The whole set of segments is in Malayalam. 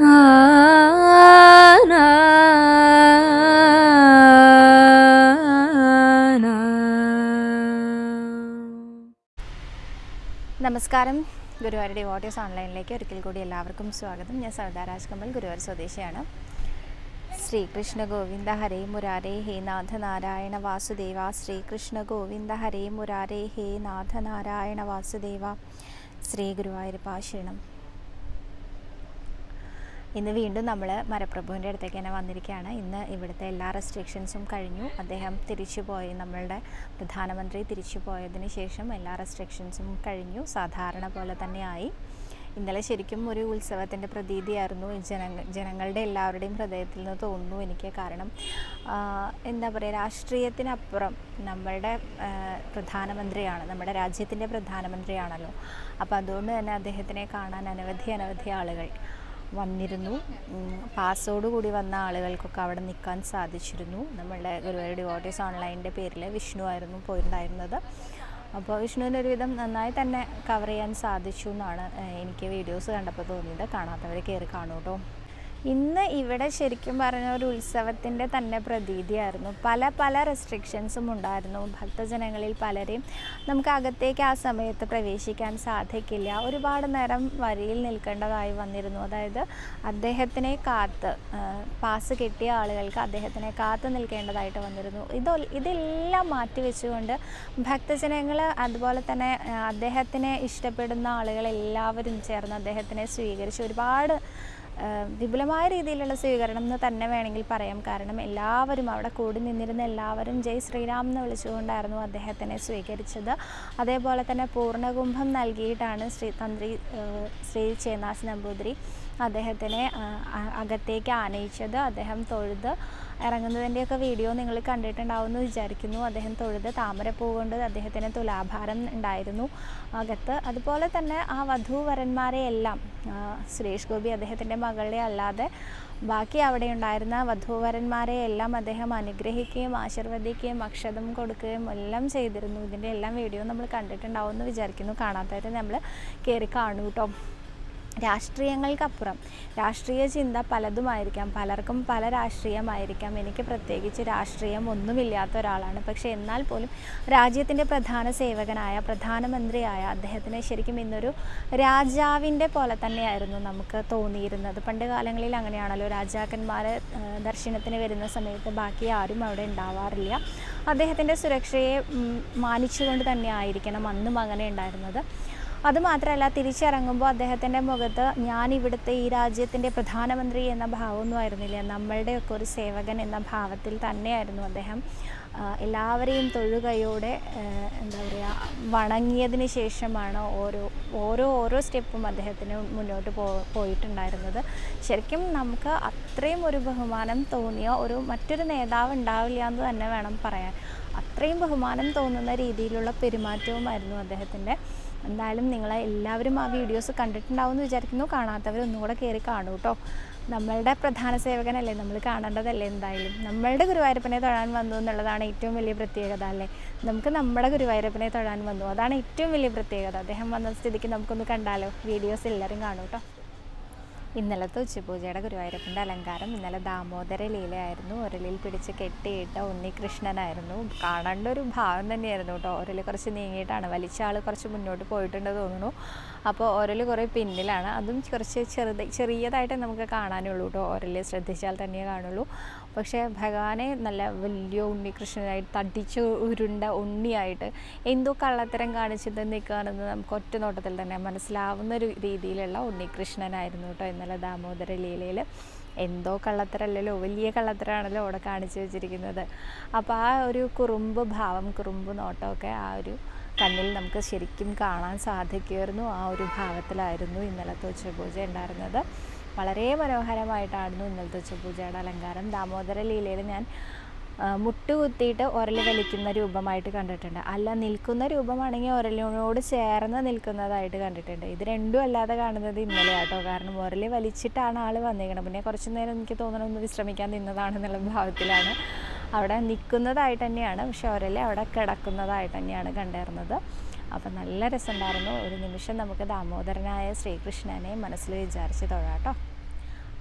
നമസ്കാരം. ഗുരുവാരുടെ ഓഡിയോസ് ഓൺലൈനിലേക്ക് ഒരിക്കൽ കൂടി എല്ലാവർക്കും സ്വാഗതം. ഞാൻ സവിതാ രാജ്കമ്പൽ ഗുരുവായൂർ സ്വദേശിയാണ്. ശ്രീകൃഷ്ണ ഗോവിന്ദ ഹരേ മുരാരേ ഹേ നാഥ നാരായണ വാസുദേവ. ശ്രീകൃഷ്ണ ഗോവിന്ദ ഹരേ മുരാരേ ഹേ നാഥ നാരായണ വാസുദേവ. ശ്രീ ഗുരുവായൂരപ്പ ശരണം. ഇന്ന് വീണ്ടും നമ്മൾ മരപ്രഭുവിന്റെ അടുത്തേക്ക് തന്നെ വന്നിരിക്കുകയാണ്. ഇന്ന് ഇവിടുത്തെ എല്ലാ റെസ്ട്രിക്ഷൻസും കഴിഞ്ഞു. അദ്ദേഹം തിരിച്ചു പോയി നമ്മളുടെ പ്രധാനമന്ത്രി തിരിച്ചു പോയതിന് ശേഷം എല്ലാ റെസ്ട്രിക്ഷൻസും കഴിഞ്ഞു. സാധാരണ പോലെ തന്നെയായി. ഇന്നലെ ശരിക്കും ഒരു ഉത്സവത്തിന്റെ പ്രതീതിയായിരുന്നു. ജനങ്ങൾ ജനങ്ങളുടെ എല്ലാവരുടെയും ഹൃദയത്തിൽ നിന്ന് തോന്നുന്നു എനിക്ക്. കാരണം എന്താ പറയുക രാഷ്ട്രീയത്തിനപ്പുറം നമ്മളുടെ പ്രധാനമന്ത്രിയാണ് നമ്മുടെ രാജ്യത്തിന്റെ പ്രധാനമന്ത്രിയാണല്ലോ. അപ്പോൾ അതുകൊണ്ട് തന്നെ അദ്ദേഹത്തിനെ കാണാൻ അനവധി അനവധി ആളുകൾ. വന്നിരുന്നു. ഉം, പാസ്സോടുകൂടി വന്ന ആളുകൾക്കൊക്കെ അവിടെ നിൽക്കാൻ സാധിച്ചിരുന്നു. നമ്മളുടെ ഗുരുവായൂർ ഡിവോട്ടീസ് ഓൺലൈന്റെ പേരിൽ വിഷ്ണു ആയിരുന്നു പോയിട്ടുണ്ടായിരുന്നത്. അപ്പോൾ വിഷ്ണുവിന്റെ ഒരുവിധം നന്നായി തന്നെ കവർ ചെയ്യാൻ സാധിച്ചു എന്നാണ് എനിക്ക് വീഡിയോസ് കണ്ടപ്പോൾ തോന്നിയത്. കാണാത്തവർ കയറി കാണൂ കേട്ടോ. ഇന്ന് ഇവിടെ ശരിക്കും പറഞ്ഞ ഒരു ഉത്സവത്തിന്റെ തന്നെ പ്രതീതിയായിരുന്നു. പല പല റെസ്ട്രിക്ഷൻസും ഉണ്ടായിരുന്നു. ഭക്തജനങ്ങളിൽ പലരെയും നമുക്ക് അകത്തേക്ക് ആ സമയത്ത് പ്രവേശിക്കാൻ സാധിക്കില്ല. ഒരുപാട് നേരം വരിയിൽ നിൽക്കേണ്ടതായി വന്നിരുന്നു. അതായത് അദ്ദേഹത്തിനെ കാത്ത് പാസ് കിട്ടിയ ആളുകൾക്ക് അദ്ദേഹത്തിനെ കാത്ത് നിൽക്കേണ്ടതായിട്ട് വന്നിരുന്നു. ഇത് ഇതെല്ലാം മാറ്റി വെച്ചുകൊണ്ട് ഭക്തജനങ്ങൾ അതുപോലെ തന്നെ അദ്ദേഹത്തിനെ ഇഷ്ടപ്പെടുന്ന ആളുകളെല്ലാവരും ചേർന്ന് അദ്ദേഹത്തിനെ സ്വീകരിച്ച്. ഒരുപാട് വിപുലമായ രീതിയിലുള്ള സ്വീകരണം എന്ന് തന്നെ വേണമെങ്കിൽ പറയാം. കാരണം എല്ലാവരും അവിടെ കൂടി നിന്നിരുന്ന എല്ലാവരും ജയ് ശ്രീരാം എന്ന് വിളിച്ചുകൊണ്ടായിരുന്നു അദ്ദേഹത്തിനെ സ്വീകരിച്ചത്. അതേപോലെ തന്നെ പൂർണകുംഭം നൽകിയിട്ടാണ് ശ്രീ തന്ത്രി ശ്രീ ചേന്നാസ് നമ്പൂതിരി. അദ്ദേഹത്തിനെ അകത്തേക്ക് ആനയിച്ചത് അദ്ദേഹം തൊഴുത് ഇറങ്ങുന്നതിന്റെയൊക്കെ വീഡിയോ നിങ്ങൾ കണ്ടിട്ടുണ്ടാവുമെന്ന് വിചാരിക്കുന്നു. അദ്ദേഹം തൊഴുത് താമരപ്പൂ കൊണ്ട് അദ്ദേഹത്തിന് തുലാഭാരം ഉണ്ടായിരുന്നു അകത്ത്. അതുപോലെ തന്നെ ആ വധൂവരന്മാരെ എല്ലാം സുരേഷ് ഗോപി അദ്ദേഹത്തിന്റെ മകളെ അല്ലാതെ ബാക്കി അവിടെ ഉണ്ടായിരുന്ന വധൂവരന്മാരെ എല്ലാം അദ്ദേഹം അനുഗ്രഹിക്കുകയും ആശീർവദിക്കുകയും അക്ഷതം കൊടുക്കുകയും എല്ലാം ചെയ്തിരുന്നു. ഇതിന്റെ എല്ലാം വീഡിയോ നമ്മൾ കണ്ടിട്ടുണ്ടാവുമെന്ന് വിചാരിക്കുന്നു. കാണാത്തവരെ നമ്മൾ കയറി കാണൂ കേട്ടോ രാഷ്ട്രീയങ്ങൾക്കപ്പുറം. രാഷ്ട്രീയ ചിന്ത പലതുമായിരിക്കാം. പലർക്കും പല രാഷ്ട്രീയമായിരിക്കാം. എനിക്ക് പ്രത്യേകിച്ച് രാഷ്ട്രീയം ഒന്നുമില്ലാത്ത ഒരാളാണ്. പക്ഷേ എന്നാൽ പോലും രാജ്യത്തിന്റെ പ്രധാന സേവകനായ പ്രധാനമന്ത്രിയായ അദ്ദേഹത്തിന് ശരിക്കും ഇന്നൊരു രാജാവിന്റെ പോലെ തന്നെയായിരുന്നു നമുക്ക് തോന്നിയിരുന്നത്. പണ്ട് കാലങ്ങളിൽ അങ്ങനെയാണല്ലോ. രാജാക്കന്മാരെ ദർശനത്തിന് വരുന്ന സമയത്ത് ബാക്കി ആരും അവിടെ ഉണ്ടാവാറില്ല. അദ്ദേഹത്തിന്റെ സുരക്ഷയെ മാനിച്ചുകൊണ്ട് തന്നെ ആയിരിക്കണം അന്നും അങ്ങനെ ഉണ്ടായിരുന്നത്. അതുമാത്രമല്ല തിരിച്ചിറങ്ങുമ്പോൾ അദ്ദേഹത്തിന്റെ മുഖത്ത് ഞാൻ ഇവിടുത്തെ ഈ രാജ്യത്തിന്റെ പ്രധാനമന്ത്രി എന്ന ഭാവമൊന്നും ആയിരുന്നില്ല. നമ്മളുടെയൊക്കെ ഒരു സേവകൻ എന്ന ഭാവത്തിൽ തന്നെയായിരുന്നു അദ്ദേഹം. എല്ലാവരെയും തൊഴുകയോടെ എന്താ പറയുക വണങ്ങിയതിന് ശേഷമാണ് ഓരോ ഓരോ ഓരോ സ്റ്റെപ്പും അദ്ദേഹത്തിന് മുന്നോട്ട് പോ പോയിട്ടുണ്ടായിരുന്നത്. ശരിക്കും നമുക്ക് അത്രയും ഒരു ബഹുമാനം തോന്നിയ ഒരു മറ്റൊരു നേതാവ് ഉണ്ടാവില്ല എന്ന് തന്നെ വേണം പറയാൻ. അത്രയും ബഹുമാനം തോന്നുന്ന രീതിയിലുള്ള പെരുമാറ്റവുമായിരുന്നു അദ്ദേഹത്തിന്റെ. എന്തായാലും നിങ്ങൾ എല്ലാവരും ആ വീഡിയോസ് കണ്ടിട്ടുണ്ടാവുമെന്ന് വിചാരിക്കുന്നു. കാണാത്തവർ ഒന്നുകൂടെ കയറി കാണൂ കേട്ടോ നമ്മളുടെ പ്രധാന സേവകനല്ലേ? നമ്മൾ കാണേണ്ടതല്ലേ എന്തായാലും? നമ്മളുടെ ഗുരുവായൂരപ്പനെ തൊഴാൻ വന്നു എന്നുള്ളതാണ് ഏറ്റവും വലിയ പ്രത്യേകത അല്ലേ? നമുക്ക് നമ്മുടെ ഗുരുവായൂരപ്പനെ തൊഴാൻ വന്നു. അതാണ് ഏറ്റവും വലിയ പ്രത്യേകത. അദ്ദേഹം വന്ന സ്ഥിതിക്ക് നമുക്കൊന്ന് കണ്ടാലോ? വീഡിയോസ് എല്ലാവരും കാണൂ കേട്ടോ ഇന്നലത്തെ ഉച്ചപൂജയുടെ ഗുരുവായൂരപ്പന്റെ അലങ്കാരം ഇന്നലെ ദാമോദര ലീലയായിരുന്നു. ഒരലിൽ പിടിച്ച് കെട്ടിയിട്ട ഉണ്ണികൃഷ്ണനായിരുന്നു. കാണേണ്ട ഒരു ഭാവം തന്നെയായിരുന്നു കേട്ടോ. ഒരൽ കുറച്ച് നീങ്ങിയിട്ടാണ്. വലിച്ച ആൾ കുറച്ച് മുന്നോട്ട് പോയിട്ടുണ്ട് തോന്നുന്നു. അപ്പോൾ ഒരൽ കുറേ പിന്നിലാണ്. അതും കുറച്ച് ചെറുത് ചെറിയതായിട്ട് നമുക്ക് കാണാനുള്ളൂ കേട്ടോ. ഒരൽ ശ്രദ്ധിച്ചാൽ തന്നെ കാണുള്ളൂ. പക്ഷേ ഭഗവാനെ നല്ല വലിയ ഉണ്ണികൃഷ്ണനായിട്ട് തടിച്ച് ഉരുണ്ട ഉണ്ണിയായിട്ട് എന്തോ കള്ളത്തരം കാണിച്ചിട്ട് നിൽക്കുകയാണെന്ന് നമുക്ക് ഒറ്റ നോട്ടത്തിൽ തന്നെ മനസ്സിലാവുന്ന ഒരു രീതിയിലുള്ള ഉണ്ണികൃഷ്ണനായിരുന്നു കേട്ടോ ഇന്നലെ ദാമോദര ലീലയിൽ എന്തോ കള്ളത്തരല്ലല്ലോ വലിയ കള്ളത്തരാണല്ലോ അവിടെ കാണിച്ചു വെച്ചിരിക്കുന്നത്. അപ്പോൾ ആ ഒരു കുറുമ്പ് ഭാവം കുറുമ്പ് നോട്ടമൊക്കെ ആ ഒരു കണ്ണിൽ നമുക്ക് ശരിക്കും കാണാൻ സാധിക്കുമായിരുന്നു. ആ ഒരു ഭാവത്തിലായിരുന്നു ഇന്നലത്തെ ഉച്ചപൂജ ഉണ്ടായിരുന്നത്. വളരെ മനോഹരമായിട്ടായിരുന്നു ഇന്നലത്തെ ഉച്ചപൂജയുടെ അലങ്കാരം. ദാമോദര ലീലയിൽ ഞാൻ മുട്ടുകുത്തിയിട്ട് ഉരൽ വലിക്കുന്ന രൂപമായിട്ട് കണ്ടിട്ടുണ്ട്. അല്ല നിൽക്കുന്ന രൂപമാണെങ്കിൽ ഉരലിനോട് ചേർന്ന് നിൽക്കുന്നതായിട്ട് കണ്ടിട്ടുണ്ട്. ഇത് രണ്ടും അല്ലാതെ കാണുന്നത് ഇന്നലെ ആട്ടോ. കാരണം ഉരൽ വലിച്ചിട്ടാണ് ആൾ വന്നിരിക്കുന്നത് പിന്നെ കുറച്ച് നേരം എനിക്ക് തോന്നണം ഒന്ന് വിശ്രമിക്കാൻ നിന്നതാണെന്നുള്ള ഭാവത്തിലാണ് അവിടെ നിൽക്കുന്നതായിട്ട് തന്നെയാണ്. പക്ഷെ ഉരൽ അവിടെ കിടക്കുന്നതായിട്ട് തന്നെയാണ് കണ്ടിരുന്നത്. അപ്പം നല്ല രസമുണ്ടായിരുന്നു. ഒരു നിമിഷം നമുക്ക് ദാമോദരനായ ശ്രീകൃഷ്ണനെ മനസ്സിൽ വിചാരിച്ച് തൊഴാട്ടോ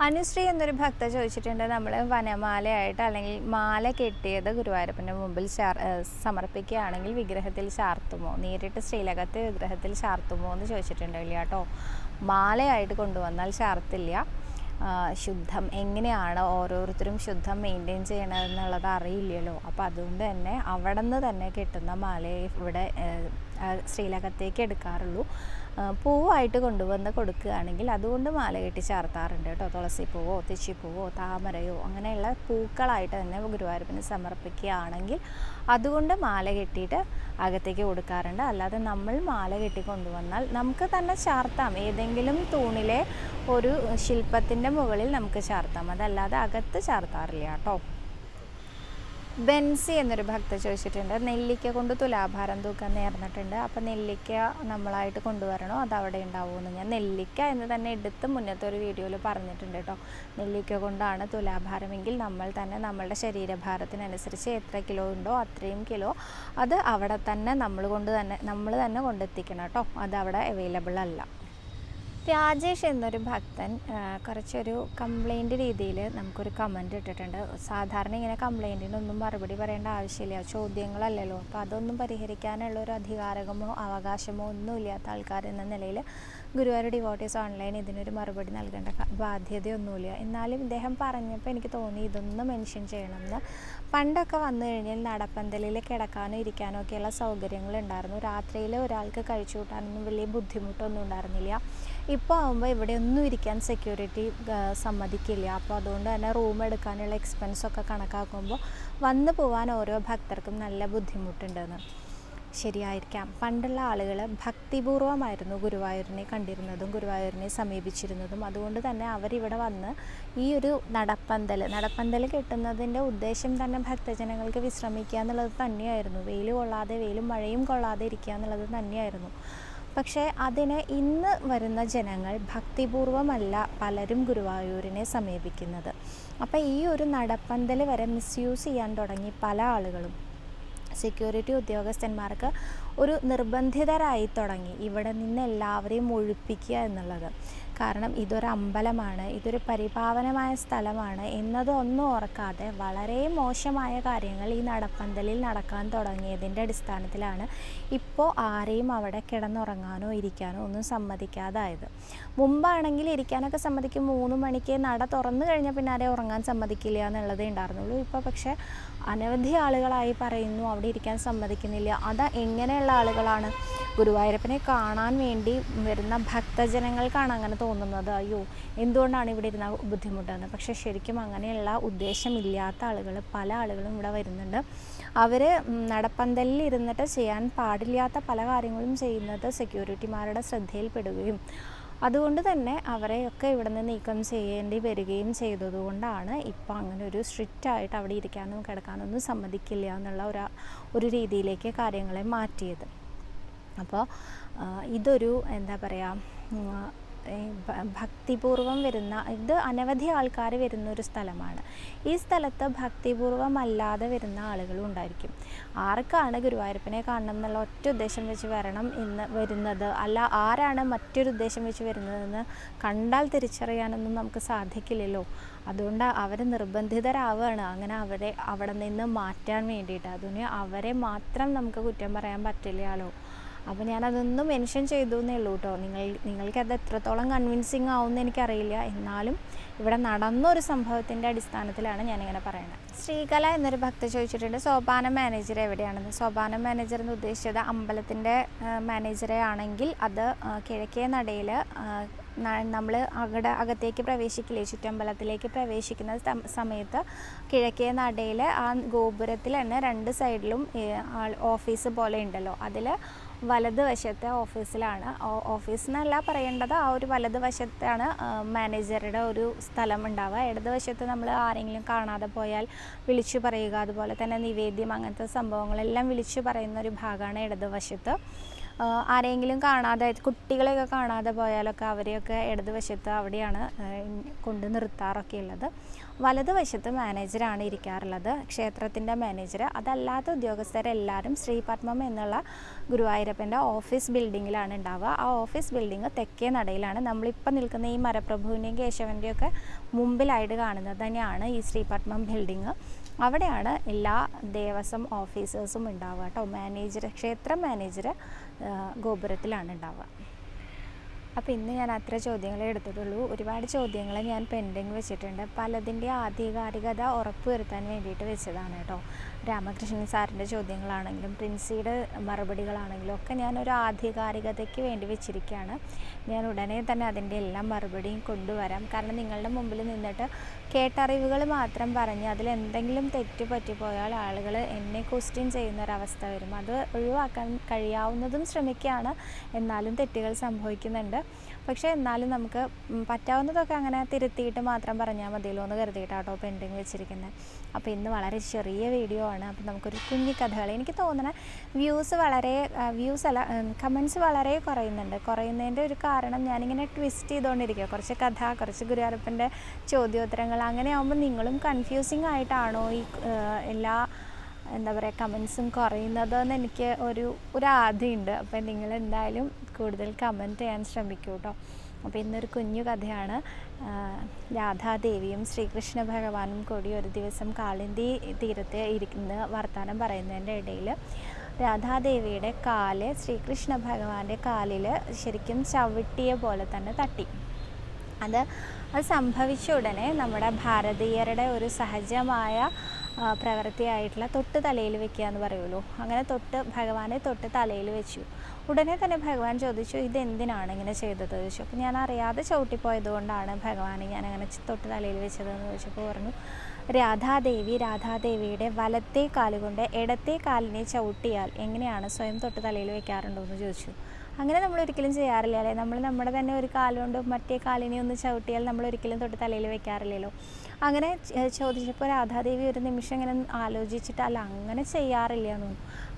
അനുശ്രീ എന്നൊരു ഭക്ത ചോദിച്ചിട്ടുണ്ട് നമ്മൾ വനമാലയായിട്ട് അല്ലെങ്കിൽ മാല കെട്ടിയത് ഗുരുവായൂരപ്പന്റെ മുമ്പിൽ സമർപ്പിക്കുകയാണെങ്കിൽ വിഗ്രഹത്തിൽ ചാർത്തുമോ? നേരിട്ട് ശ്രീലകത്തെ വിഗ്രഹത്തിൽ ചാർത്തുമോ എന്ന് ചോദിച്ചിട്ടുണ്ട് ഇല്ല കേട്ടോ. മാലയായിട്ട് കൊണ്ടുവന്നാൽ ചാർത്തില്ല. ശുദ്ധം എങ്ങനെയാണ് ഓരോരുത്തരും ശുദ്ധം മെയിന്റെയിൻ ചെയ്യണതെന്നുള്ളത് അറിയില്ലല്ലോ. അപ്പോൾ അതുകൊണ്ട് തന്നെ അവിടെ നിന്ന് തന്നെ കിട്ടുന്ന മാലയെ ഇവിടെ ശ്രീലകത്തേക്ക് എടുക്കാറുള്ളൂ. പൂവായിട്ട് കൊണ്ടുവന്ന് കൊടുക്കുകയാണെങ്കിൽ അതുകൊണ്ട് മാല കെട്ടി ചേർത്താറുണ്ട് കേട്ടോ. തുളസി പൂവോ തെച്ചിപ്പൂവോ താമരയോ അങ്ങനെയുള്ള പൂക്കളായിട്ട് തന്നെ ഗുരുവായൂരപ്പന് സമർപ്പിക്കുകയാണെങ്കിൽ അതുകൊണ്ട് മാല കെട്ടിയിട്ട് അകത്തേക്ക് കൊടുക്കാറുണ്ട്. അല്ലാതെ നമ്മൾ മാല കെട്ടി കൊണ്ടുവന്നാൽ നമുക്ക് തന്നെ ചാർത്താം. ഏതെങ്കിലും തൂണിലെ ഒരു ശില്പത്തിന്റെ മുകളിൽ നമുക്ക് ചാർത്താം. അതല്ലാതെ അകത്ത് ചാർത്താറില്ല കേട്ടോ. ബെൻസി എന്നൊരു ഭക്ത ചോദിച്ചിട്ടുണ്ട്. നെല്ലിക്ക കൊണ്ട് തുലാഭാരം തൂക്കാൻ നേർന്നിട്ടുണ്ട്. അപ്പോൾ നെല്ലിക്ക നമ്മളായിട്ട് കൊണ്ടുവരണോ? അത് അവിടെ ഉണ്ടാവുമെന്ന് ഞാൻ നെല്ലിക്ക എന്ന് തന്നെ എടുത്ത് മുന്നത്തെ ഒരു വീഡിയോയിൽ പറഞ്ഞിട്ടുണ്ട് കേട്ടോ. നെല്ലിക്ക കൊണ്ടാണ് തുലാഭാരമെങ്കിൽ നമ്മൾ തന്നെ നമ്മളുടെ ശരീരഭാരത്തിനനുസരിച്ച് എത്ര കിലോ ഉണ്ടോ അത്രയും കിലോ അത് അവിടെ തന്നെ നമ്മൾ കൊണ്ട് തന്നെ നമ്മൾ തന്നെ കൊണ്ടെത്തിക്കണം കേട്ടോ. അത് അവിടെ അവൈലബിൾ അല്ല. രാജേഷ് എന്നൊരു ഭക്തൻ കുറച്ചൊരു കംപ്ലൈന്റ് രീതിയിൽ നമുക്കൊരു കമന്റ് ഇട്ടിട്ടുണ്ട്. സാധാരണ ഇങ്ങനെ കംപ്ലൈന്റിനൊന്നും മറുപടി പറയേണ്ട ആവശ്യമില്ല. ചോദ്യങ്ങളല്ലല്ലോ. അപ്പോൾ അതൊന്നും പരിഹരിക്കാനുള്ള ഒരു അധികാരമോ അവകാശമോ ഒന്നും ഇല്ലാത്ത ആൾക്കാർ എന്ന നിലയിൽ ഗുരുവായൂർ ഡിവോട്ടീസ് ഓൺലൈൻ ഇതിനൊരു മറുപടി നൽകേണ്ട ബാധ്യതയൊന്നുമില്ല. എന്നാലും ഇദ്ദേഹം പറഞ്ഞപ്പോൾ എനിക്ക് തോന്നി ഇതൊന്ന് മെൻഷൻ ചെയ്യണമെന്ന് പണ്ടൊക്കെ വന്നു കഴിഞ്ഞാൽ നടപ്പന്തലിൽ കിടക്കാനോ ഇരിക്കാനോ ഒക്കെയുള്ള സൗകര്യങ്ങൾ ഉണ്ടായിരുന്നു രാത്രിയിൽ ഒരാൾക്ക് കഴിച്ചു കൂട്ടാനൊന്നും വലിയ ബുദ്ധിമുട്ടൊന്നും ഉണ്ടായിരുന്നില്ല. ഇപ്പോൾ ആകുമ്പോൾ ഇവിടെ ഒന്നും ഇരിക്കാൻ സെക്യൂരിറ്റി സമ്മതിക്കില്ല. അപ്പോൾ അതുകൊണ്ട് തന്നെ റൂം എടുക്കാനുള്ള എക്സ്പെൻസ് ഒക്കെ കണക്കാക്കുമ്പോൾ വന്നു പോകാൻ ഓരോ ഭക്തർക്കും നല്ല ബുദ്ധിമുട്ടുണ്ടെന്ന് ശരിയായിരിക്കാം. പണ്ടുള്ള ആളുകൾ ഭക്തിപൂർവമായിരുന്നു ഗുരുവായൂരിനെ കണ്ടിരുന്നതും ഗുരുവായൂരിനെ സമീപിച്ചിരുന്നതും. അതുകൊണ്ട് തന്നെ അവരിവിടെ വന്ന് ഈ ഒരു നടപ്പന്തൽ നടപ്പന്തൽ കെട്ടുന്നതിന്റെ ഉദ്ദേശം തന്നെ ഭക്തജനങ്ങൾക്ക് വിശ്രമിക്കുക എന്നുള്ളത് തന്നെയായിരുന്നു. വെയിൽ കൊള്ളാതെ വെയിലും മഴയും കൊള്ളാതെ ഇരിക്കുക എന്നുള്ളത് തന്നെയായിരുന്നു. പക്ഷേ അതിന് ഇന്ന് വരുന്ന ജനങ്ങൾ ഭക്തിപൂർവമല്ല പലരും ഗുരുവായൂരിനെ സമീപിക്കുന്നത്. അപ്പോൾ ഈ ഒരു നടപ്പന്തൽ വരെ മിസ്യൂസ് ചെയ്യാൻ തുടങ്ങി പല ആളുകളും. സെക്യൂരിറ്റി ഉദ്യോഗസ്ഥന്മാർക്ക് ഒരു നിർബന്ധിതരായി തുടങ്ങി. ഇവിടെ നിന്ന് എല്ലാവരെയും ഒഴിപ്പിക്കുക എന്നുള്ളത്. കാരണം ഇതൊരു അമ്പലമാണ് ഇതൊരു പരിപാവനമായ സ്ഥലമാണ് എന്നതൊന്നും ഓർക്കാതെ വളരെ മോശമായ കാര്യങ്ങൾ ഈ നടപ്പന്തലിൽ നടക്കാൻ തുടങ്ങിയതിന്റെ അടിസ്ഥാനത്തിലാണ് ഇപ്പോൾ ആരെയും അവിടെ കിടന്നുറങ്ങാനോ ഇരിക്കാനോ ഒന്നും സമ്മതിക്കാതായത്. മുമ്പാണെങ്കിൽ ഇരിക്കാനൊക്കെ സമ്മതിക്കും മൂന്ന് മണിക്ക് നട തുറന്നു കഴിഞ്ഞാൽ പിന്നെ ആരെയും ഉറങ്ങാൻ സമ്മതിക്കില്ല എന്നുള്ളതേ ഉണ്ടായിരുന്നുള്ളൂ. ഇപ്പോൾ പക്ഷേ അനവധി ആളുകളായി പറയുന്നു അവിടെ ഇരിക്കാൻ സമ്മതിക്കുന്നില്ല. അത് എങ്ങനെയുള്ള ആളുകളാണ്? ഗുരുവായൂരപ്പനെ കാണാൻ വേണ്ടി വരുന്ന ഭക്തജനങ്ങൾക്കാണ് അങ്ങനെ തോന്നുന്നത് അയ്യോ എന്തുകൊണ്ടാണ് ഇവിടെ ഇരുന്ന ബുദ്ധിമുട്ടെന്ന് പക്ഷെ ശരിക്കും അങ്ങനെയുള്ള ഉദ്ദേശമില്ലാത്ത ആളുകൾ പല ആളുകളും ഇവിടെ വരുന്നുണ്ട്. അവർ നടപ്പന്തലിൽ ഇരുന്നിട്ട് ചെയ്യാൻ പാടില്ലാത്ത പല കാര്യങ്ങളും ചെയ്യുന്നത് സെക്യൂരിറ്റിമാരുടെ ശ്രദ്ധയിൽപ്പെടുകയും അതുകൊണ്ട് തന്നെ അവരെയൊക്കെ ഇവിടെ നിന്ന് നീക്കം ചെയ്യേണ്ടി വരികയും ചെയ്തതുകൊണ്ടാണ് ഇപ്പോൾ അങ്ങനെ ഒരു സ്ട്രിക്റ്റ് ആയിട്ട് അവിടെ ഇരിക്കാനും കിടക്കാനൊന്നും സമ്മതിക്കില്ല എന്നുള്ള ഒരു ഒരു രീതിയിലേക്ക് കാര്യങ്ങളെ മാറ്റിയത്. അപ്പോൾ ഇതൊരു എന്താ പറയുക ഭക്തിപൂർവം വരുന്ന ഇത് അനവധി ആൾക്കാർ വരുന്ന ഒരു സ്ഥലമാണ്. ഈ സ്ഥലത്ത് ഭക്തിപൂർവം അല്ലാതെ വരുന്ന ആളുകളും ഉണ്ടായിരിക്കും. ആർക്കാണ് ഗുരുവായൂരപ്പനെ കാണണം എന്നുള്ള ഒറ്റ ഉദ്ദേശം വെച്ച് വരണം എന്ന് വരുന്നത്? അല്ല ആരാണ് മറ്റൊരു ഉദ്ദേശം വെച്ച് വരുന്നതെന്ന് കണ്ടാൽ തിരിച്ചറിയാനൊന്നും നമുക്ക് സാധിക്കില്ലല്ലോ. അതുകൊണ്ട് അവർ നിർബന്ധിതരാവുകയാണ് അങ്ങനെ അവരെ അവിടെ നിന്ന് മാറ്റാൻ വേണ്ടിയിട്ട്. അതുകൊണ്ട് അവരെ മാത്രം നമുക്ക് കുറ്റം പറയാൻ പറ്റില്ലല്ലോ അപ്പോൾ ഞാനതൊന്ന് മെൻഷൻ ചെയ്തു എന്നേ ഉള്ളൂ കേട്ടോ നിങ്ങൾ നിങ്ങൾക്കത് എത്രത്തോളം കൺവിൻസിങ് ആവുമെന്ന് എനിക്കറിയില്ല. എന്നാലും ഇവിടെ നടന്ന ഒരു സംഭവത്തിന്റെ അടിസ്ഥാനത്തിലാണ് ഞാനിങ്ങനെ പറയുന്നത് ശ്രീകല എന്നൊരു ഭക്ത ചോദിച്ചിട്ടുണ്ട് സോപാന മാനേജർ എവിടെയാണെന്ന്? സോപാന മാനേജർ എന്ന് ഉദ്ദേശിച്ചത് അമ്പലത്തിന്റെ മാനേജറെ ആണെങ്കിൽ അത് കിഴക്കേ നടയിൽ നമ്മൾ അകട അകത്തേക്ക് പ്രവേശിക്കില്ലേ? ചുറ്റമ്പലത്തിലേക്ക് പ്രവേശിക്കുന്ന സമയത്ത് കിഴക്കേ നടയിൽ ആ ഗോപുരത്തിൽ തന്നെ രണ്ട് സൈഡിലും ഓഫീസ് പോലെ ഉണ്ടല്ലോ. അതിൽ വലതുവശത്തെ ഓഫീസിലാണ്. ഓഫീസ് എന്നല്ല പറയേണ്ടത് ആ ഒരു വലതുവശത്താണ് മാനേജറുടെ ഒരു സ്ഥലം ഉണ്ടാവുക. ഇടതുവശത്ത് നമ്മൾ ആരെങ്കിലും കാണാതെ പോയാൽ വിളിച്ചു പറയുക അതുപോലെ തന്നെ നിവേദ്യം അങ്ങനത്തെ സംഭവങ്ങളെല്ലാം വിളിച്ചു പറയുന്ന ഒരു ഭാഗമാണ് ഇടതുവശത്ത്. ആരെങ്കിലും കാണാതെ കുട്ടികളെയൊക്കെ കാണാതെ പോയാലൊക്കെ അവരെയൊക്കെ ഇടതുവശത്ത് അവിടെയാണ് കൊണ്ട് നിർത്താറൊക്കെ ഉള്ളത്. വലതുവശത്ത് മാനേജറാണ് ഇരിക്കാറുള്ളത്. ക്ഷേത്രത്തിന്റെ മാനേജർ അതല്ലാത്ത ഉദ്യോഗസ്ഥരെല്ലാവരും ശ്രീപത്മം എന്നുള്ള ഗുരുവായൂരപ്പന്റെ ഓഫീസ് ബിൽഡിങ്ങിലാണ് ഉണ്ടാവുക. ആ ഓഫീസ് ബിൽഡിംഗ് തെക്കേ നടയിലാണ്. നമ്മളിപ്പോൾ നിൽക്കുന്ന ഈ മരപ്രഭുവിന്റെയും കേശവന്റെയും ഒക്കെ മുമ്പിലായിട്ട് കാണുന്നത് തന്നെയാണ് ഈ ശ്രീപത്മം ബിൽഡിങ്. അവിടെയാണ് എല്ലാ ദേവസ്വം ഓഫീസേഴ്സും ഉണ്ടാവുക കേട്ടോ. മാനേജർ ക്ഷേത്ര മാനേജർ ഗോപുരത്തിലാണ് ഉണ്ടാവുക. അപ്പോൾ ഇന്ന് ഞാൻ അത്ര ചോദ്യങ്ങളെ എടുത്തിട്ടുള്ളൂ. ഒരുപാട് ചോദ്യങ്ങൾ ഞാൻ പെൻഡിങ് വെച്ചിട്ടുണ്ട്. പലതിന്റെ ആധികാരികത ഉറപ്പുവരുത്താൻ വേണ്ടിയിട്ട് വെച്ചതാണ് കേട്ടോ. രാമകൃഷ്ണൻ സാറിന്റെ ചോദ്യങ്ങളാണെങ്കിലും പ്രിൻസിയുടെ മറുപടികളാണെങ്കിലും ഒക്കെ ഞാൻ ഒരു ആധികാരികതയ്ക്ക് വേണ്ടി വെച്ചിരിക്കുകയാണ്. ഞാൻ ഉടനെ തന്നെ അതിന്റെ എല്ലാം മറുപടിയും കൊണ്ടുവരാം. കാരണം നിങ്ങളുടെ മുമ്പിൽ നിന്നിട്ട് കേട്ടറിവുകൾ മാത്രം പറഞ്ഞ് അതിൽ എന്തെങ്കിലും തെറ്റ് പറ്റിപ്പോയാൽ ആളുകൾ എന്നെ ക്വസ്റ്റ്യൻ ചെയ്യുന്ന ഒരവസ്ഥ വരും. അത് ഒഴിവാക്കാൻ കഴിയാവുന്നതും ശ്രമിക്കുകയാണ്. എന്നാലും തെറ്റുകൾ സംഭവിക്കുന്നുണ്ട്. പക്ഷേ എന്നാലും നമുക്ക് പറ്റാവുന്നതൊക്കെ അങ്ങനെ തിരുത്തിയിട്ട് മാത്രം പറഞ്ഞാൽ മതിയല്ലോ എന്ന് കരുതിയിട്ടാട്ടോ പെൻഡിങ് വെച്ചിരിക്കുന്നത് അപ്പോൾ ഇന്ന് വളരെ ചെറിയ വീഡിയോ ആണ്. അപ്പോൾ നമുക്കൊരു കുഞ്ഞി കഥകൾ എനിക്ക് തോന്നുന്ന വ്യൂസ് വളരെ വ്യൂസ് അല്ല കമൻസ് വളരെ കുറയുന്നുണ്ട്. കുറയുന്നതിന്റെ ഒരു കാരണം ഞാനിങ്ങനെ ട്വിസ്റ്റ് ചെയ്തുകൊണ്ടിരിക്കുക കുറച്ച് കഥ കുറച്ച് ഗുരുവായൂരപ്പന്റെ ചോദ്യോത്തരങ്ങൾ. അങ്ങനെ ആകുമ്പോൾ നിങ്ങളും കൺഫ്യൂസിങ് ആയിട്ടാണോ ഈ എല്ലാ എന്താ പറയുക കമൻസും കുറയുന്നത് എന്ന് എനിക്ക് ഒരു ഒരു ആധിയുണ്ട്. അപ്പം നിങ്ങൾ എന്തായാലും കൂടുതൽ കമന്റ് ചെയ്യാൻ ശ്രമിക്കൂ കേട്ടോ അപ്പോൾ ഇന്നൊരു കുഞ്ഞു കഥയാണ്. രാധാദേവിയും ശ്രീകൃഷ്ണ ഭഗവാനും കൂടി ഒരു ദിവസം കാളിന്തി തീരത്തെ ഇരിക്കുന്ന വർത്തമാനം പറയുന്നതിന്റെ ഇടയിൽ രാധാദേവിയുടെ കാൽ ശ്രീകൃഷ്ണ ഭഗവാന്റെ കാലിൽ ശരിക്കും ചവിട്ടിയ പോലെ തന്നെ തട്ടി. അത് അത് സംഭവിച്ച ഉടനെ നമ്മുടെ ഭാരതീയരുടെ ഒരു സഹജമായ പ്രവൃത്തിയായിട്ടുള്ള തൊട്ട് തലയിൽ വെക്കുക എന്ന് പറയുമല്ലോ. അങ്ങനെ തൊട്ട് ഭഗവാനെ തൊട്ട് തലയിൽ വെച്ചു. ഉടനെ തന്നെ ഭഗവാൻ ചോദിച്ചു ഇത് എന്തിനാണ് ഇങ്ങനെ ചെയ്തത്? ചോദിച്ചു. അപ്പോൾ ഞാൻ അറിയാതെ ചവിട്ടിപ്പോയത് കൊണ്ടാണ് ഭഗവാനെ ഞാൻ അങ്ങനെ തൊട്ട് തലയിൽ വെച്ചതെന്ന് ചോദിച്ചപ്പോൾ പറഞ്ഞു രാധാദേവി രാധാദേവിയുടെ വലത്തെ കാലുകൊണ്ട് ഇടത്തെ കാലിനെ ചവിട്ടിയാൽ എങ്ങനെയാണ് സ്വയം തൊട്ട് തലയിൽ വെക്കാറുണ്ടോ എന്ന് ചോദിച്ചു. അങ്ങനെ നമ്മൾ ഒരിക്കലും ചെയ്യാറില്ല അല്ലേ? നമ്മൾ നമ്മുടെ തന്നെ ഒരു കാലുകൊണ്ട് മറ്റേ കാലിനെ ഒന്ന് ചവിട്ടിയാൽ നമ്മൾ ഒരിക്കലും തൊട്ട് തലയിൽ വെക്കാറില്ലല്ലോ. അങ്ങനെ ചോദിച്ചപ്പോൾ രാധാദേവി ഒരു നിമിഷം ഇങ്ങനെ ആലോചിച്ചിട്ട് അല്ല അങ്ങനെ ചെയ്യാറില്ല എന്ന്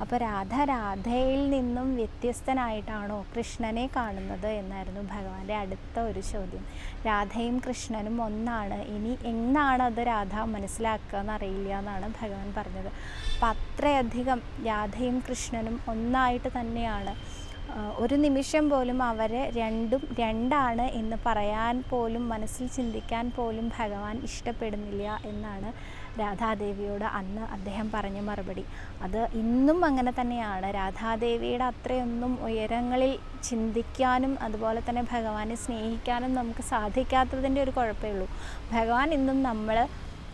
അപ്പോൾ രാധ രാധയിൽ നിന്നും വ്യത്യസ്തനായിട്ടാണോ കൃഷ്ണനെ കാണുന്നത് എന്നായിരുന്നു ഭഗവാന്റെ അടുത്ത ഒരു ചോദ്യം. രാധയും കൃഷ്ണനും ഒന്നാണ്. ഇനി എന്നാണ് അത് രാധ മനസ്സിലാക്കുക എന്നറിയില്ല എന്നാണ് ഭഗവാൻ പറഞ്ഞത്. അപ്പം അത്രയധികം രാധയും കൃഷ്ണനും ഒന്നായിട്ട് തന്നെയാണ് ഒരു നിമിഷം പോലും അവരെ രണ്ടും രണ്ടാണ് എന്ന് പറയാൻ പോലും മനസ്സിൽ ചിന്തിക്കാൻ പോലും ഭഗവാൻ ഇഷ്ടപ്പെടുന്നില്ല എന്നാണ് രാധാദേവിയോട് അന്ന് അദ്ദേഹം പറഞ്ഞ മറുപടി. അത് ഇന്നും അങ്ങനെ തന്നെയാണ്. രാധാദേവിയുടെ അത്രയൊന്നും ഉയരങ്ങളിൽ ചിന്തിക്കാനും അതുപോലെ തന്നെ ഭഗവാനെ സ്നേഹിക്കാനും നമുക്ക് സാധിക്കാത്തതിന്റെ ഒരു കുഴപ്പമേ ഉള്ളൂ. ഭഗവാൻ ഇന്നും നമ്മൾ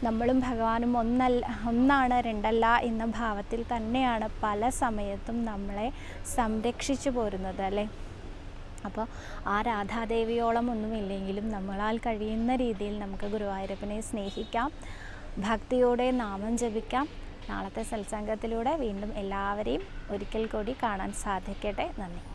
നമ്മളും ഭഗവാനും ഒന്നല്ല ഒന്നാണ് രണ്ടല്ല എന്ന ഭാവത്തിൽ തന്നെയാണ് പല സമയത്തും നമ്മളെ സംരക്ഷിച്ചു പോരുന്നത് അല്ലേ? അപ്പോൾ ആ രാധാദേവിയോളം ഒന്നുമില്ലെങ്കിലും നമ്മളാൽ കഴിയുന്ന രീതിയിൽ നമുക്ക് ഗുരുവായൂരപ്പനെ സ്നേഹിക്കാം ഭക്തിയോടെ നാമം ജപിക്കാം. നാളത്തെ സത്സംഗത്തിലൂടെ വീണ്ടും എല്ലാവരെയും ഒരിക്കൽ കൂടി കാണാൻ സാധിക്കട്ടെ. നന്ദി.